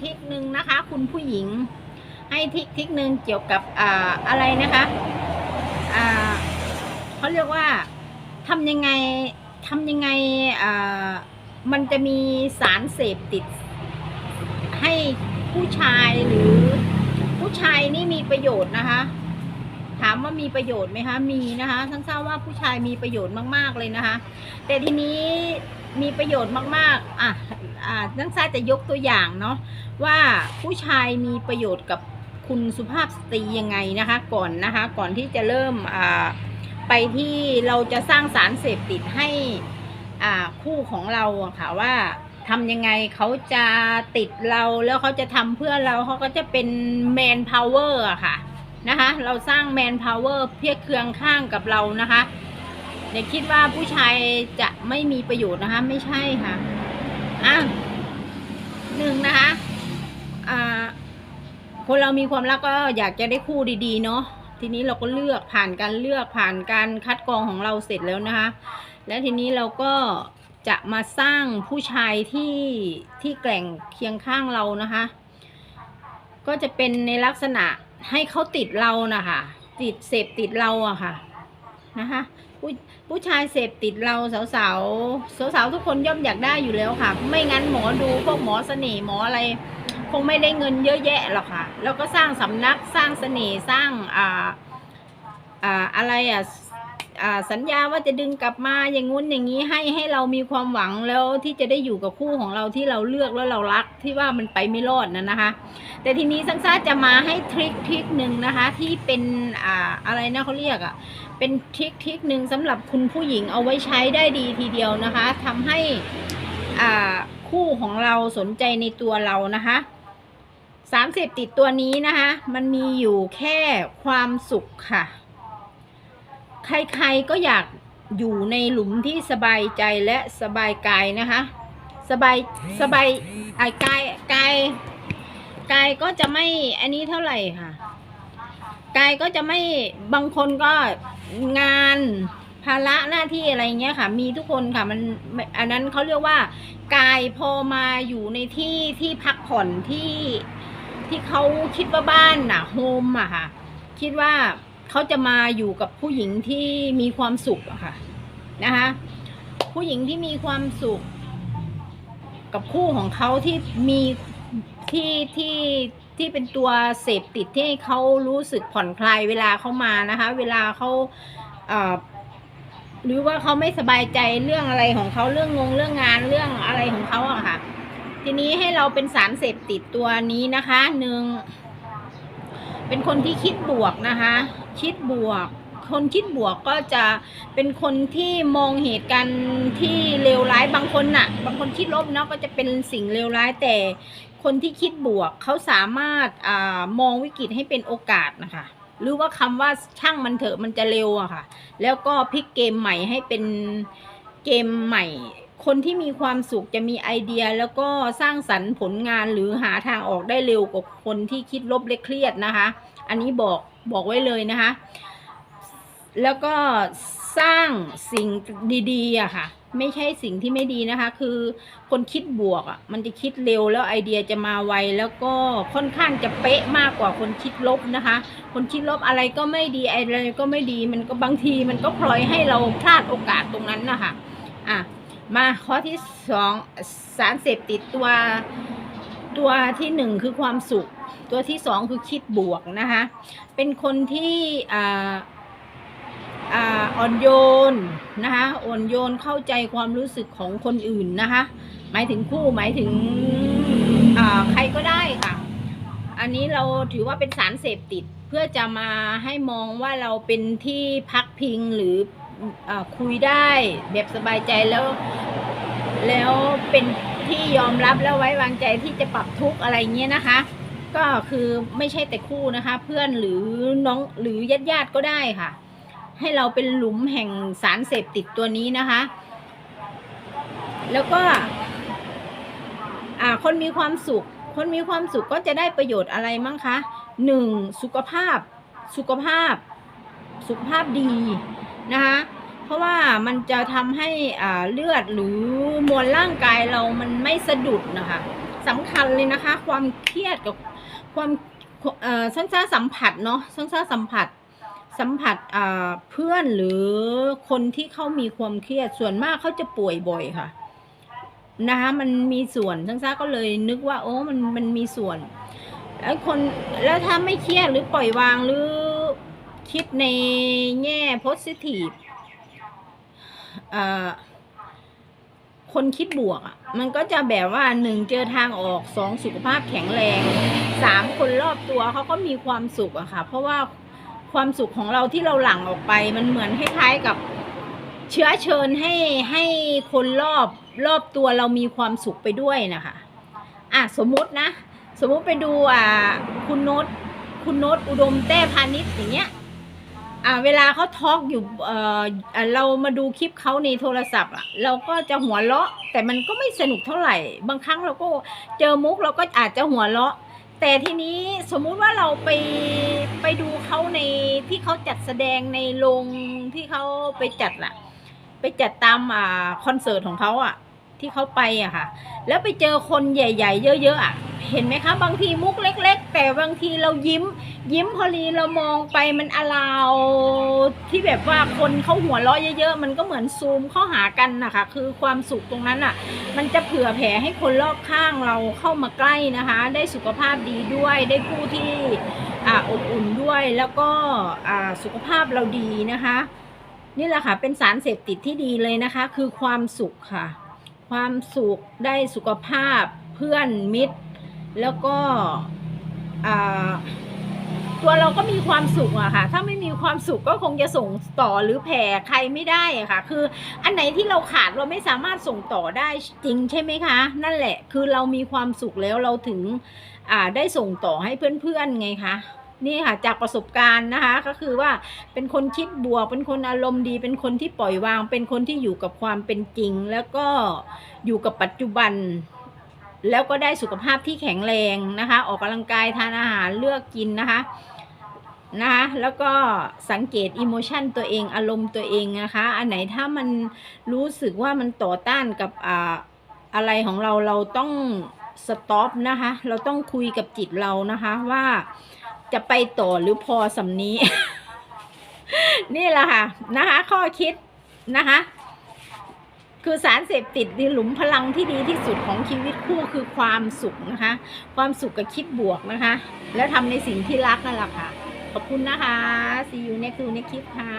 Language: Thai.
ทิกหนึ่งนะคะ คุณผู้หญิง ให้ทิกทิกหนึ่งเกี่ยวกับอ่าอะไรนะคะอ่าเขาเรียกว่าทำยังไงทำยังไงอ่ามันจะมีสารเสพติด ให้ผู้ชายหรือผู้ชายนี่มีประโยชน์นะคะ ถามว่ามีประโยชน์ไหมคะ มีนะคะทั้งทราบว่าผู้ชายมีประโยชน์มาก ๆ เลยนะคะ แต่ทีนี้มีประโยชน์มาก ๆ อะอ่าทั้งทราบจะยกตัวอย่างเนาะว่าผู้ชายมีประโยชน์กับคุณสุภาพสตรียังไงนะคะ ก่อนนะคะ ก่อนที่จะเริ่มอ่าไปที่เราจะสร้างสารเสพติดให้อ่าคู่ของเราอะค่ะว่าทำยังไงเขาจะติดเราแล้วเขาจะทำเพื่อเราเขาก็จะเป็นแมนพาวเวอร์อะค่ะ นะคะ เราสร้างแมนพาวเวอร์เพียงเคืองข้างกับเรานะคะอย่าคิดว่าผู้ชายจะไม่มีประโยชน์นะคะ ไม่ใช่ค่ะอะหนึ่งนะคะอ่าคนเรามีความรักก็อยากจะได้คู่ดีๆ เนาะทีนี้เราก็เลือกผ่านการเลือกผ่านการคัดกรองของเราเสร็จแล้วนะคะ แล้วทีนี้เราก็จะมาสร้างผู้ชายที่ที่แกร่งเคียงข้างเรานะคะ ก็จะเป็นในลักษณะ ให้เขาติดเรานะคะติดเสพติดเราอะค่ะนะคะผู้ผู้ชายเสพติดเราสาวสาวสาวสาวทุกคนย่อมอยากได้อยู่แล้วค่ะ ไม่งั้นหมอดูพวกหมอเสน่ห์หมออะไร คงไม่ได้เงินเยอะแยะหรอกค่ะ แล้วก็สร้างสำนักสร้างเสน่ห์สร้างอ่าอ่าอะไรอะ สัญญาว่าจะดึงกลับมาอย่างงู้นอย่างนี้ให้ให้เรามีความหวังแล้วที่จะได้อยู่กับคู่ของเราที่เราเลือกแล้วเรารักที่ว่ามันไปไม่รอดนะนะคะ แต่ทีนี้ซังซ่าจะมาให้ทริคทริคหนึ่งนะคะ ที่เป็นอ่าอะไรนะเขาเรียกอะ่ะเป็นทริคทริคหนึ่งสำหรับคุณผู้หญิงเอาไว้ใช้ได้ดีทีเดียวนะคะทำให้อ่าคู่ของเราสนใจในตัวเรานะคะสารเสพติดตัวนี้นะคะ มันมีอยู่แค่ความสุขค่ะ ใครๆก็อยากอยู่ในหลุมที่สบายใจและสบายกายนะคะ สบายสบายไอ้กายกายกายก็จะไม่อันนี้เท่าไหร่ค่ะกายก็จะไม่บางคนก็งานภาระหน้าที่อะไรเงี้ยค่ะ มีทุกคนค่ะมันอันนั้นเขาเรียกว่า กายพอมาอยู่ในที่ที่พักผ่อนที่ที่เขาคิดว่าบ้านน่ะโฮมอะค่ะ คิดว่า เขาจะมาอยู่กับผู้หญิงที่มีความสุขอะค่ะนะคะผู้หญิงที่มีความสุข กับคู่ของเขาที่มีที่ที่ที่เป็นตัวเสพติดที่เขารู้สึกผ่อนคลายเวลาเขามานะคะ เวลาเขาเหรือว่าเขาไม่สบายใจเรื่องอะไรของเขาเรื่องงงเรื่องงานเรื่องอะไรของเขาอะค่ะ ทีนี้ให้เราเป็นสารเสพติดตัวนี้นะคะหนึ่งเป็นคนที่คิดบวกนะคะ คิดบวก คนคิดบวกก็จะเป็นคนที่มองเหตุการณ์ที่เลวร้ายบางคนน่ะ บางคนคิดลบเนาะก็จะเป็นสิ่งเลวร้ายแต่คนที่คิดบวกเขาสามารถอมองวิกฤตให้เป็นโอกาสนะคะหรือว่าคำว่าช่างมันเถอะมันจะเร็วอะค่ะ แล้วก็พลิกเกมใหม่ให้เป็นเกมใหม่ คนที่มีความสุขจะมีไอเดียแล้วก็สร้างสรรค์ผลงานหรือหาทางออกได้เร็วกว่าคนที่คิดลบและเครียดนะคะ อันนี้บอก บอกไว้เลยนะคะ แล้วก็สร้างสิ่งดีๆอะค่ะ ไม่ใช่สิ่งที่ไม่ดีนะคะ คือคนคิดบวกอะมันจะคิดเร็วแล้วไอเดียจะมาไวแล้วก็ค่อนข้างจะเป๊ะมากกว่าคนคิดลบนะคะ คนคิดลบอะไรก็ไม่ดีอะไรก็ไม่ดี มันก็บางทีมันก็พลอยให้เราพลาดโอกาสตรงนั้นนะคะอะมาข้อที่สองสารเสพติดตัว ตัวที่หนึ่งคือความสุข ตัวที่สองคือคิดบวกนะคะ เป็นคนที่อ่าอ่อนโยนนะคะอ่อนโยนเข้าใจความรู้สึกของคนอื่นนะคะ หมายถึงคู่หมายถึงใครก็ได้ค่ะ อันนี้เราถือว่าเป็นสารเสพติดเพื่อจะมาให้มองว่าเราเป็นที่พักพิงหรืออคุยได้แบบสบายใจแล้วแล้วเป็น ที่ยอมรับแล้วไว้วางใจที่จะปรับทุกข์อะไรเงี้ยนะคะ ก็คือไม่ใช่แต่คู่นะคะ เพื่อนหรือน้องหรือญาติญาติก็ได้ค่ะ ให้เราเป็นหลุมแห่งสารเสพติดตัวนี้นะคะ แล้วก็อ่าคนมีความสุข คนมีความสุขก็จะได้ประโยชน์อะไรมั้งคะหนึ่งสุขภาพ สุขภาพ สุขภาพดีนะคะ เพราะว่ามันจะทำให้อ่าเลือดหรือมวลร่างกายเรามันไม่สะดุดนะคะสำคัญเลยนะคะ ความเครียดกับความเอ่อสังสาสัมผัสเนาะสังสาสัมผัสสัมผัสเพื่อนหรือคนที่เขามีความเครียดส่วนมากเขาจะป่วยบ่อยค่ะนะคะมันมีส่วนทั้งซ่าก็เลยนึกว่าโอ้มันมันมีส่วนแล้วคนแล้วถ้าไม่เครียดหรือปล่อยวางหรือคิดในแง่ positive คนคิดบวกอะ มันก็จะแบบว่าหนึ่งเจอทางออกสองสุขภาพแข็งแรงสามคนรอบตัวเขาก็มีความสุขอะค่ะ เพราะว่าความสุขของเราที่เราหลั่งออกไป มันเหมือนคล้ายๆกับเชื้อเชิญให้ให้คนรอบรอบตัวเรามีความสุขไปด้วยนะคะอะสมมตินะ สมมติไปดูอ่าคุณโนตคุณโนตอุดมแต้พาณิชย์อย่างเงี้ย อ่าเวลาเขาทอล์กอยู่เอ่อเรามาดูคลิปเขาในโทรศัพท์อะเราก็จะหัวเราะ แต่มันก็ไม่สนุกเท่าไหร่ บางครั้งเราก็เจอมุกเราก็อาจจะหัวเราะ แต่ทีนี้สมมุติว่าเราไปไปดูเขาในที่เขาจัดแสดงในโรงที่เขาไปจัดล่ะ ไปจัดตามอ่าคอนเสิร์ตของเขาอะที่เขาไปอะค่ะ แล้วไปเจอคนใหญ่ ๆ เยอะๆอะ เห็นไหมคะ บางทีมุกเล็ก ๆ แต่บางทีเรายิ้ม ยิ้มพอดีเรามองไปมันอลาวที่แบบว่าคนเขาหัวเราะเยอะๆ มันก็เหมือนซูมเข้าหากันนะคะ คือความสุขตรงนั้นอะ มันจะเผื่อแผ่ให้คนรอบข้างเราเข้ามาใกล้นะคะ ได้สุขภาพดีด้วยได้ผู้ที่อ่อบอุ่นด้วยแล้วก็อ่าสุขภาพเราดีนะคะ นี่แหละค่ะเป็นสารเสพติดที่ดีเลยนะคะ คือความสุขค่ะ ความสุขได้สุขภาพเพื่อนมิตร แล้วก็ตัวเราก็มีความสุขอะค่ะ ถ้าไม่มีความสุขก็คงจะส่งต่อหรือแผ่ใครไม่ได้อะค่ะ คืออันไหนที่เราขาดเราไม่สามารถส่งต่อได้จริงใช่ไหมคะ นั่นแหละ คือเรามีความสุขแล้วเราถึงได้ส่งต่อให้เพื่อนๆไงคะนี่ค่ะจากประสบการณ์นะคะก็คือว่าเป็นคนคิดบวก เป็นคนอารมณ์ดี เป็นคนที่ปล่อยวาง เป็นคนที่อยู่กับความเป็นจริง แล้วก็อยู่กับปัจจุบัน แล้วก็ได้สุขภาพที่แข็งแรงนะคะ ออกกำลังกายทานอาหารเลือกกินนะคะนะคะแล้วก็สังเกตอิโมชันตัวเองอารมณ์ตัวเองนะคะ อันไหนถ้ามันรู้สึกว่ามันต่อต้านกับอ่าอะไรของเราเราต้องสต็อปนะคะ เราต้องคุยกับจิตเรานะคะว่าจะไปต่อหรือพอสำนี้ นี่แหละค่ะนะคะ ข้อคิดนะคะ คือสารเสพติดนี่หลุมพลังที่ดีที่สุดของชีวิตคู่คือความสุขนะคะ ความสุขกับคิดบวกนะคะ แล้วทำในสิ่งที่รักนั่นแหละค่ะ ขอบคุณนะคะ see you next to next clip ค่ะ